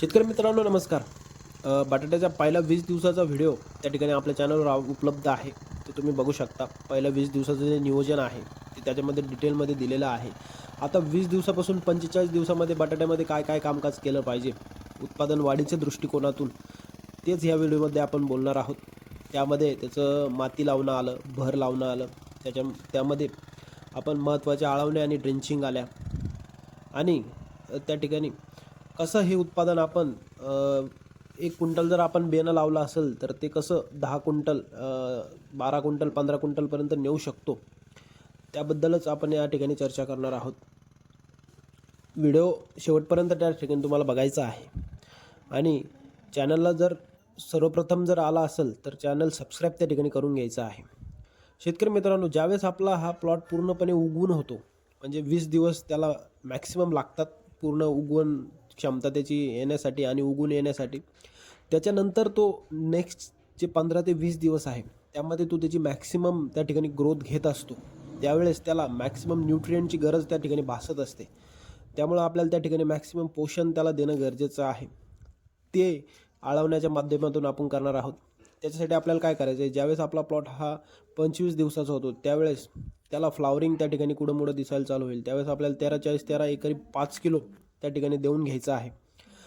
शेतकरी मित्रांनो नमस्कार. बटाट्याचा पहिला वीस दिवसाचा व्हिडिओ त्या ठिकाणी आपल्या चॅनलवर उपलब्ध आहे. ते तुम्ही बघू शकता. पहिल्या वीस दिवसाचं जे नियोजन आहे ते त्याच्यामध्ये डिटेलमध्ये दिलेलं आहे. आता वीस दिवसापासून पंचेचाळीस दिवसामध्ये बटाट्यामध्ये काय काय कामकाज केलं पाहिजे उत्पादन वाढीच्या दृष्टिकोनातून तेच ह्या व्हिडिओमध्ये आपण बोलणार आहोत. त्यामध्ये त्याचं माती लावणं आलं भर लावणं आलं त्याच्या त्यामध्ये आपण महत्त्वाच्या आळवण्या आणि ड्रेंचिंग आल्या. आणि त्या ठिकाणी कसं हे उत्पादन आपण एक क्विंटल जर आपण बेनं लावलं असेल तर ते कसं दहा क्विंटल बारा क्विंटल पंधरा क्विंटलपर्यंत नेऊ शकतो? त्याबद्दलच आपण या ठिकाणी चर्चा करणार आहोत. व्हिडिओ शेवटपर्यंत त्या ठिकाणी तुम्हाला बघायचा आहे. आणि चॅनलला जर सर्वप्रथम जर आला असेल तर चॅनल सबस्क्राईब त्या ठिकाणी करून घ्यायचं आहे. शेतकरी मित्रांनो ज्यावेळेस आपला हा प्लॉट पूर्णपणे उगवून होतो म्हणजे वीस दिवस त्याला मॅक्सिमम लागतात पूर्ण उगवण क्षमता त्याची येण्यासाठी आणि उगून येण्यासाठी. त्याच्यानंतर तो नेक्स्ट जे पंधरा ते वीस दिवस आहे त्यामध्ये तो त्याची मॅक्सिमम त्या ठिकाणी ग्रोथ घेत असतो. त्यावेळेस त्याला मॅक्सिमम न्यूट्रियनची गरज त्या ठिकाणी भासत असते. त्यामुळं आपल्याला त्या ठिकाणी मॅक्सिमम पोषण त्याला देणं गरजेचं आहे. ते आळवण्याच्या माध्यमातून आपण करणार आहोत. त्याच्यासाठी आपल्याला काय करायचं आहे? ज्यावेळेस आपला प्लॉट हा पंचवीस दिवसाचा होतो त्यावेळेस त्याला फ्लावरिंग त्या ठिकाणी कुठं मुडं दिसायला चालू होईल? त्यावेळेस आपल्याला तेरा चाळीस तेरा एकरी पाच किलो त्या ठिकाणी देऊन घ्यायचं आहे.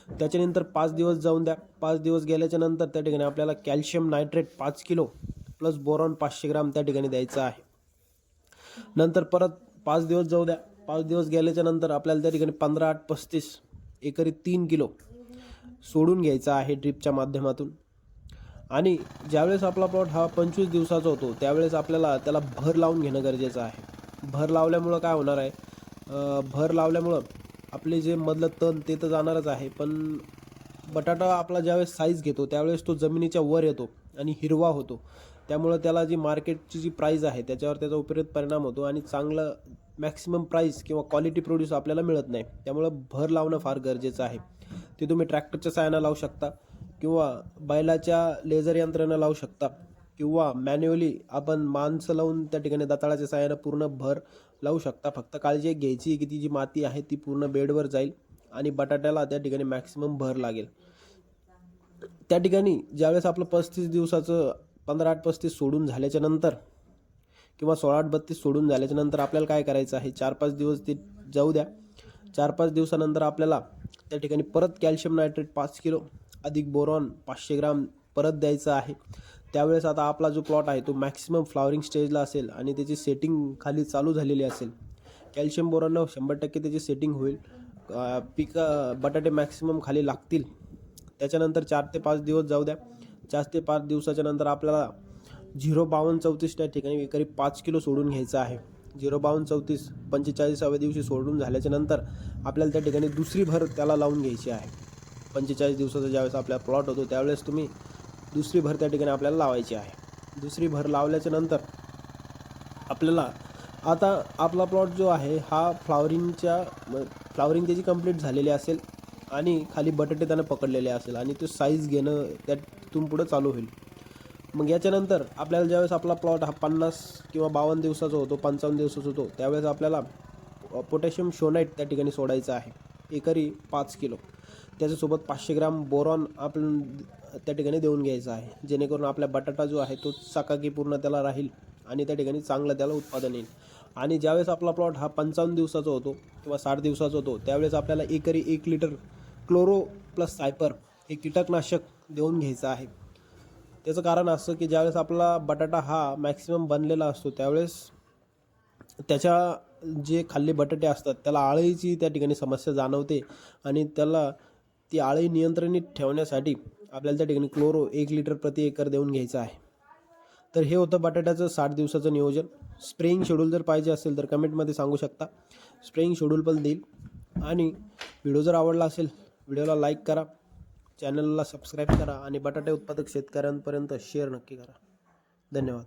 त्याच्यानंतर पाच दिवस जाऊन द्या. पाच दिवस गेल्याच्यानंतर त्या ठिकाणी आपल्याला कॅल्शियम नायट्रेट पाच किलो प्लस बोरॉन पाचशे ग्राम त्या ठिकाणी द्यायचं आहे. नंतर परत पाच दिवस जाऊ द्या. पाच दिवस गेल्याच्यानंतर आपल्याला त्या ठिकाणी पंधरा आठ पस्तीस एकरी तीन किलो सोडून घ्यायचा आहे ड्रिपच्या माध्यमातून. आणि ज्यावेळेस आपला प्लॉट हा पंचवीस दिवसाचा होतो त्यावेळेस आपल्याला त्याला भर लावून घेणं गरजेचं आहे. भर लावल्यामुळं काय होणार आहे? भर लावल्यामुळं आपले जे मधलं तण ते तर जाणारच आहे पण बटाटा आपला ज्यावेळेस साईज घेतो त्यावेळेस तो जमिनीच्या वर येतो आणि हिरवा होतो. त्यामुळं त्याला जी मार्केटची जी प्राईज आहे त्याच्यावर त्याचा विपरीत परिणाम होतो आणि चांगलं मॅक्सिमम प्राईस किंवा क्वालिटी प्रोड्यूस आपल्याला मिळत नाही. त्यामुळं भर लावणं फार गरजेचं आहे. ते तुम्ही ट्रॅक्टरच्या साहाय्यानं लावू शकता किंवा बैलाच्या लेझर यंत्रानं लावू शकता. किंवा मॅन्युअली आपण माणसं लावून त्या ठिकाणी दताळाच्या साहाय्यानं पूर्ण भर लावू शकता. फक्त काळजी घ्यायची की ती जी माती आहे ती पूर्ण बेडवर जाईल आणि बटाट्याला त्या ठिकाणी मॅक्सिमम भर लागेल. त्या ठिकाणी ज्यावेळेस आपलं पस्तीस दिवसाचं पंधरा आठ पस्तीस सोडून झाल्याच्यानंतर किंवा सोळा आठ बत्तीस सोडून झाल्याच्यानंतर आपल्याला काय करायचं आहे? चार पाच दिवस ते जाऊ द्या. चार पाच दिवसानंतर आपल्याला त्या ठिकाणी परत कॅल्शियम नायट्रेट पाच किलो अधिक बोरॉन पाचशे ग्राम परत द्यायचं आहे. त्यावेळेस आता आपला जो प्लॉट आहे तो मॅक्सिमम फ्लावरिंग स्टेजला असेल आणि त्याची सेटिंग खाली चालू झालेली असेल. कॅल्शियम बोरानं शंभर टक्के त्याची सेटिंग होईल. पिकं पीक बटाटे मॅक्सिमम खाली लागतील. त्याच्यानंतर चार ते पाच दिवस जाऊ द्या. चार ते पाच दिवसाच्या नंतर आपल्याला झिरो बावन्न चौतीस त्या ठिकाणी करीब पाच किलो सोडून घ्यायचं आहे. झिरो बावन्न चौतीस पंचेचाळीसाव्या दिवशी सोडून झाल्याच्यानंतर आपल्याला त्या ठिकाणी दुसरी भर त्याला लावून घ्यायची आहे. पंचेचाळीस दिवसाचा ज्यावेळेस आपला प्लॉट होतो त्यावेळेस तुम्ही दुसरी भर त्या ठिकाणी आपल्याला लावायची आहे. दुसरी भर लावल्याच्या नंतर आपल्याला आता आपला प्लॉट जो आहे हा फ्लावरिंगच्या फ्लावरिंग त्याची कंप्लीट झालेली असेल आणि खाली बटाटे त्यानं पकडलेले असेल आणि तो साईज घेणं त्या तिथून पुढं चालू होईल. मग याच्यानंतर आपल्याला ज्यावेळेस आपला प्लॉट हा पन्नास किंवा बावन्न दिवसाचा होतो पंचावन्न दिवसाचा होतो त्यावेळेस आपल्याला पोटॅशियम शोनाईट त्या ठिकाणी सोडायचं आहे. एकरी पाच किलो. त्याच्यासोबत पाचशे ग्राम बोरॉन आपण त्या ठिकाणी देऊन घ्यायचं आहे. जेणेकरून आपला बटाटा जो आहे तो चकाकी पूर्ण त्याला राहील आणि त्या ठिकाणी चांगलं त्याला उत्पादन येईल. आणि ज्यावेळेस आपला प्लॉट हा पंचावन्न दिवसाचा होतो किंवा साठ दिवसाचा होतो त्यावेळेस आपल्याला एकरी एक लिटर क्लोरो प्लस सायपर हे कीटकनाशक देऊन घ्यायचं आहे. त्याचं कारण असं की ज्यावेळेस आपला बटाटा हा मॅक्सिमम बनलेला असतो त्यावेळेस त्याच्या जे खाल्ले बटाटे असतात त्याला आळीची त्या ठिकाणी समस्या जाणवते आणि त्याला ती आळी नियंत्रणित ठेवण्यासाठी आपल्याला त्या ठिकाणी क्लोरो एक लिटर प्रति एकर देऊन घ्यायचं आहे. तर हे होतं बटाट्याचं साठ दिवसाचं नियोजन. स्प्रेईंग शेड्यूल जर पाहिजे असेल तर कमेंटमध्ये सांगू शकता. स्प्रेईंग शेड्यूल पण देईल. आणि व्हिडिओ जर आवडला असेल व्हिडिओला लाईक करा. चॅनलला सबस्क्राईब करा. आणि बटाटे उत्पादक शेतकऱ्यांपर्यंत शेअर नक्की करा. धन्यवाद.